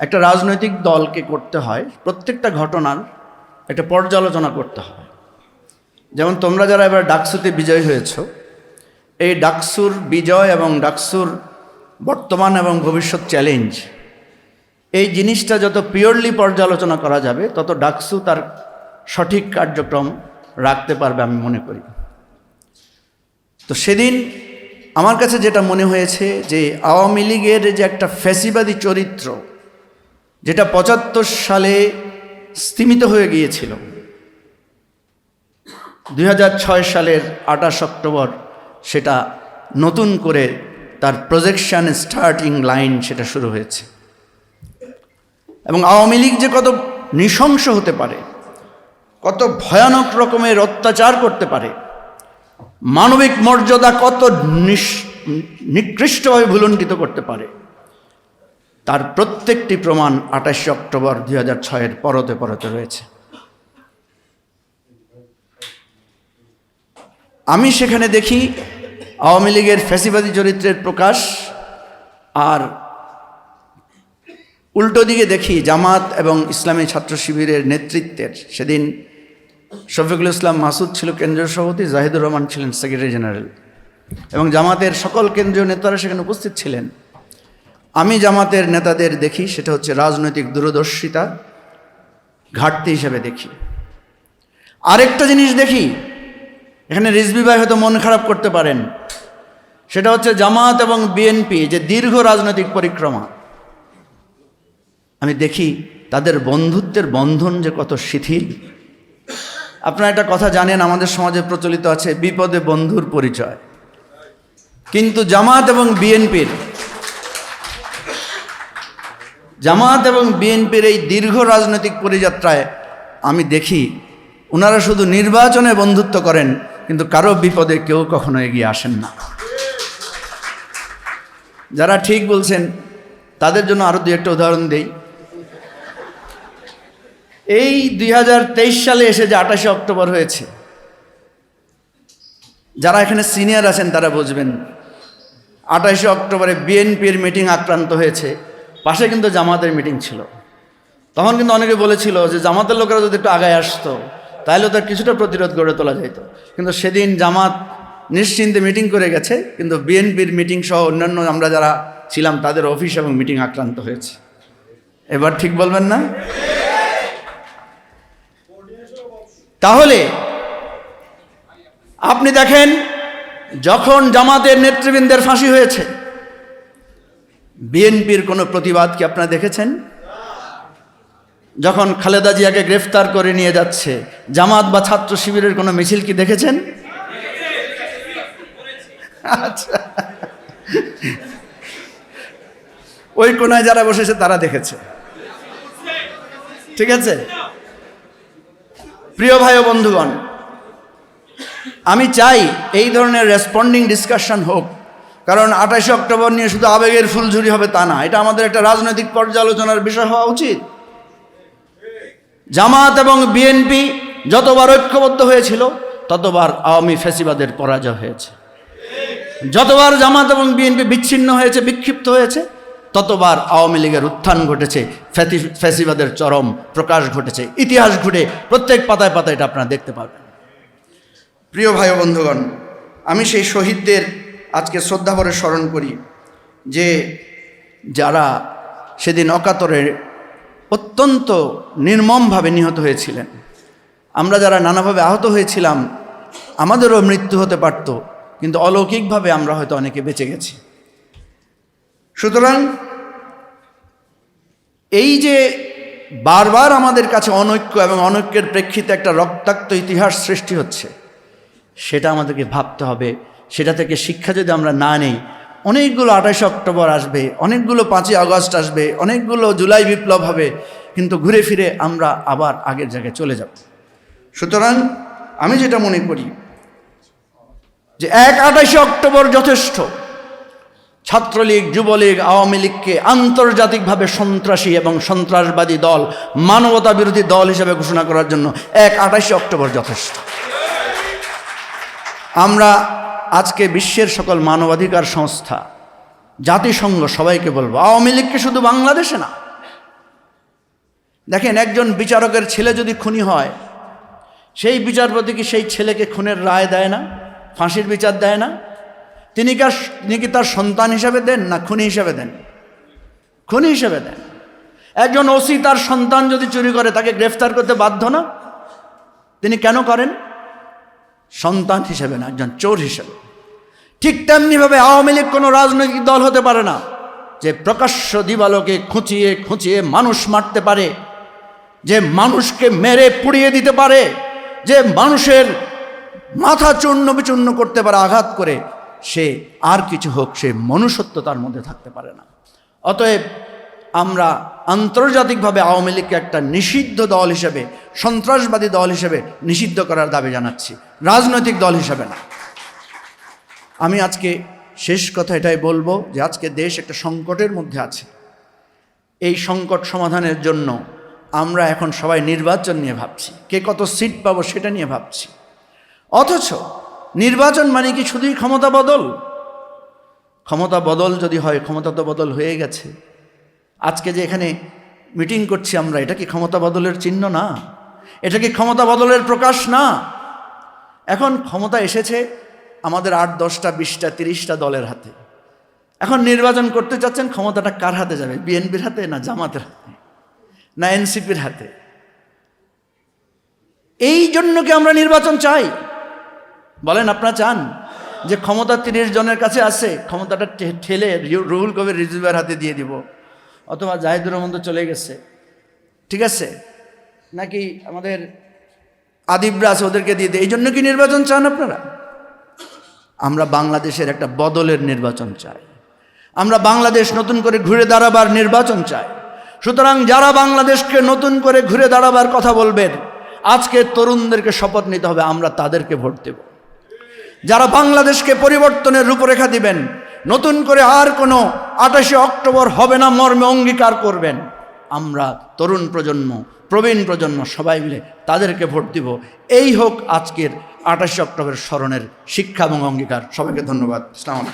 একটা রাজনৈতিক দলকে করতে হয়, প্রত্যেকটা ঘটনার একটা পর্যালোচনা করতে হয়। যেমন তোমরা যারা এবার ডাকসুতে বিজয় হয়েছ, এই ডাকসুর বিজয় এবং ডাকসুর বর্তমান এবং ভবিষ্যৎ চ্যালেঞ্জ, এই জিনিসটা যত পিওরলি পর্যালোচনা করা যাবে, তত ডাকসু তার সঠিক কার্যক্রম রাখতে পারবে আমি মনে করি। তো সেদিন আমার কাছে যেটা মনে হয়েছে যে আওয়ামী লীগের যে একটা ফ্যাসিবাদী চরিত্র যেটা পঁচাত্তর সালে স্তিমিত হয়ে গিয়েছিল। দুই ছয় সালের আঠাশ অক্টোবর সেটা নতুন করে তার প্রজেকশন স্টার্টিং লাইন সেটা শুরু হয়েছে। এবং আওয়ামী লীগ যে কত নৃশংস হতে পারে, কত ভয়ানক রকমের অত্যাচার করতে পারে, মানবিক মর্যাদা কত নিকৃষ্টভাবে ভুলণ্ঠিত করতে পারে তার প্রত্যেকটি প্রমাণ আঠাশে অক্টোবর দুই হাজার ছয়ের পরতে পরতে রয়েছে। আমি সেখানে দেখি আওয়ামী লীগের ফ্যাসিবাদী চরিত্রের প্রকাশ আর উল্টো দিকে দেখি জামাত এবং ইসলামী ছাত্র শিবিরের নেতৃত্বের। সেদিন শফিকুল ইসলাম মাসুদ ছিল কেন্দ্রীয় সভাপতি, জাহিদুর রহমান ছিলেন সেক্রেটারি জেনারেল এবং জামাতের সকল কেন্দ্রীয় নেতারা সেখানে উপস্থিত ছিলেন। আমি জামাতের নেতাদের দেখি, সেটা হচ্ছে রাজনৈতিক দূরদর্শিতা ঘাটতি হিসেবে দেখি। আরেকটা জিনিস দেখি, এখানে রিজবি ভাই হয়তো মন খারাপ করতে পারেন, সেটা হচ্ছে জামাত এবং বিএনপি যে দীর্ঘ রাজনৈতিক পরিক্রমা, আমি দেখি তাদের বন্ধুত্বের বন্ধন যে কত শিথিল। আপনারা একটা কথা জানেন, আমাদের সমাজে প্রচলিত আছে বিপদে বন্ধুর পরিচয়। কিন্তু জামাত এবং বিএনপির জামাত এবং বিএনপির এই দীর্ঘ রাজনৈতিক পরিযাত্রায় আমি দেখি ওনারা শুধু নির্বাচনে বন্ধুত্ব করেন, কিন্তু কারও বিপদে কেউ কখনো এগিয়ে আসেন না। যারা ঠিক বলছেন, তাদের জন্য আরও দু একটা উদাহরণ দেই। এই দুই হাজার তেইশ সালে এসে যে আঠাশে অক্টোবর হয়েছে, যারা এখানে সিনিয়র আছেন তারা বুঝবেন, আঠাশে অক্টোবরে বিএনপির মিটিং আক্রান্ত হয়েছে। পাশে কিন্তু জামাতের মিটিং ছিল। তখন কিন্তু অনেকে বলেছিল যে জামাতের লোকেরা যদি একটু আগায় আসতো, তাহলে তার কিছুটা প্রতিরোধ গড়ে তোলা যেত। কিন্তু সেদিন জামাত নিশ্চিন্তে মিটিং করে গেছে, কিন্তু বিএনপির মিটিং সহ অন্যান্য আমরা যারা ছিলাম, তাদের অফিস এবং মিটিং আক্রান্ত হয়েছে। এবার ঠিক বলবেন না? তাহলে, আপনি দেখেন, যখন জামাতের নেতৃবৃন্দের ফাঁসি হয়েছে বিএনপির কোনো প্রতিবাদ কি আপনারা দেখেছেন? যখন খালেদা জিয়াকে গ্রেফতার করে নিয়ে যাচ্ছে, জামাত বা ছাত্র শিবিরের কোনো মিছিল কি দেখেছেন? আচ্ছা। ওই কোনায় যারা বসেছে তারা দেখেছে। ঠিক আছে? প্রিয় ভাই ও বন্ধুগণ, আমি চাই এই ধরনের রেসপন্ডিং ডিসকাশন হোক কারণ আঠাশে অক্টোবর নিয়ে শুধু আবেগের ফুলঝুরি হবে তা না, এটা আমাদের একটা রাজনৈতিক পর্যালোচনার বিষয় হওয়া উচিত। জামাত এবং বিএনপি যতবার ঐক্যবদ্ধ হয়েছিল, ততবার আওয়ামী ফ্যাসিবাদের পরাজয় হয়েছে। যতবার জামাত এবং বিএনপি বিচ্ছিন্ন হয়েছে, বিক্ষিপ্ত হয়েছে, ততবার আওয়ামী লীগের উত্থান ঘটেছে ফ্যাসিবাদের চরম প্রকাশ ঘটেছে। ইতিহাস ঘুরে প্রত্যেক পাতায় পাতায় এটা আপনারা দেখতে পাবেন। প্রিয় ভাই বন্ধুগণ, আমি সেই শহীদদের আজকে শ্রদ্ধাভরে স্মরণ করি যে যারা সেদিন অকাতরে অত্যন্ত নির্মমভাবে নিহত হয়েছিলেন। আমরা যারা নানাভাবে আহত হয়েছিলাম, আমাদেরও মৃত্যু হতে পারত, কিন্তু অলৌকিকভাবে আমরা হয়তো অনেকে বেঁচে গেছি। সুতরাং এই যে বারবার আমাদের কাছে অনৈক্য এবং অনৈক্যের প্রেক্ষিতে একটা রক্তাক্ত ইতিহাস সৃষ্টি হচ্ছে, সেটা আমাদেরকে ভাবতে হবে সেটা থেকে শিক্ষা যদি আমরা না নেই, অনেকগুলো আঠাশে অক্টোবর আসবে, অনেকগুলো পাঁচই আগস্ট আসবে, অনেকগুলো জুলাই বিপ্লব হবে, কিন্তু ঘুরে ফিরে আমরা আবার আগের জায়গায় চলে যাব। সুতরাং আমি যেটা মনে করি, যে এক আঠাশে অক্টোবর যথেষ্ট। ছাত্রলীগ, যুবলীগ, আওয়ামী লীগকে আন্তর্জাতিকভাবে সন্ত্রাসী এবং সন্ত্রাসবাদী দল, মানবতা বিরোধী দল হিসেবে ঘোষণা করার জন্য এক আঠাশে অক্টোবর যথেষ্ট। আমরা আজকে বিশ্বের সকল মানবাধিকার সংস্থা, জাতিসংঘ সবাইকে বলব, আওয়ামী লীগকে শুধু বাংলাদেশে না? দেখেন, একজন বিচারকের ছেলে যদি খুনি হয়, সেই বিচারপতি কি সেই ছেলেকে খুনের রায় দেয় না? ফাঁসির বিচার দেয় না? তিনি কি আর- তিনি কি তার সন্তান হিসাবে দেন না খুনি হিসাবে দেন? খুনি হিসেবে দেন। একজন ওসি তার সন্তান যদি চুরি করে, তাকে গ্রেফতার করতে বাধ্য না? তিনি কেন করেন? সন্তান হিসেবে না, একজন চোর হিসেবে। ঠিক তেমনিভাবে আওয়ামী লীগ কোনো রাজনৈতিক দল হতে পারে না যে প্রকাশ্য দিবালোকে খুঁচিয়ে খুঁচিয়ে মানুষ মারতে পারে, যে মানুষকে মেরে পুড়িয়ে দিতে পারে, যে মানুষের মাথা চূর্ণ বিচূর্ণ করতে পারে, আঘাত করে, সে আর কিছু হোক, সে মনুষ্যত্ব তার মধ্যে থাকতে পারে না। অতএব আমরা আন্তর্জাতিকভাবে আওয়ামী লীগকে একটা নিষিদ্ধ দল হিসেবে, সন্ত্রাসবাদী দল হিসেবে নিষিদ্ধ করার দাবি জানাচ্ছি। রাজনৈতিক দল হিসেবে না। আমি আজকে শেষ কথা এটাই বলব যে আজকে দেশ একটা সংকটের মধ্যে আছে। এই সংকট সমাধানের জন্য আমরা এখন সবাই নির্বাচন নিয়ে ভাবছি। কে কত সিট পাবো সেটা নিয়ে ভাবছি। অথচ নির্বাচন মানে কি শুধুই ক্ষমতা বদল? ক্ষমতা বদল যদি হয়, ক্ষমতা তো বদল হয়ে গেছে। আজকে যে এখানে মিটিং করছি আমরা, এটা কি ক্ষমতা বদলের চিহ্ন না? এটা কি ক্ষমতা বদলের প্রকাশ না? এখন ক্ষমতা এসেছে আমাদের আট, দশটা, বিশটা, তিরিশটা দলের হাতে। এখন নির্বাচন করতে চাচ্ছেন, ক্ষমতাটা কার হাতে যাবে? বিএনপির হাতে না জামাতের হাতে? না এনসিপির হাতে? এই জন্য কি আমরা নির্বাচন চাই? বলেন, আপনারা চান? যে ক্ষমতা তিরিশ জনের কাছে আছে, ক্ষমতাটা ঠেলে রুহুল কবির রিজুবের হাতে দিয়ে দিব। অথবা জাহিদুর রহমান তো চলে গেছে। ঠিক আছে? নাকি আমাদের আদিবরা আছে ওদেরকে দিয়ে দিই এই জন্য কি নির্বাচন চান আপনারা? আমরা বাংলাদেশের একটা বদলের নির্বাচন চাই। আমরা বাংলাদেশ নতুন করে ঘুরে দাঁড়াবার নির্বাচন চাই। সুতরাং যারা বাংলাদেশকে নতুন করে ঘুরে দাঁড়াবার কথা বলবেন, আজকে তরুণদেরকে শপথ নিতে হবে, আমরা তাদেরকে ভোট দেব। যারা বাংলাদেশকে পরিবর্তনের রূপরেখা দিবেন নতুন করে আর কোনো আঠাশে অক্টোবর হবে না, মর্মে অঙ্গীকার করবেন। আমরা তরুণ প্রজন্ম, প্রবীণ প্রজন্ম সবাই মিলে তাদেরকে ভোট দিব। এই হোক আজকের আঠাশে অক্টোবর স্মরণের শিক্ষা এবং অঙ্গীকার। সবাইকে ধন্যবাদ। ইসলাম।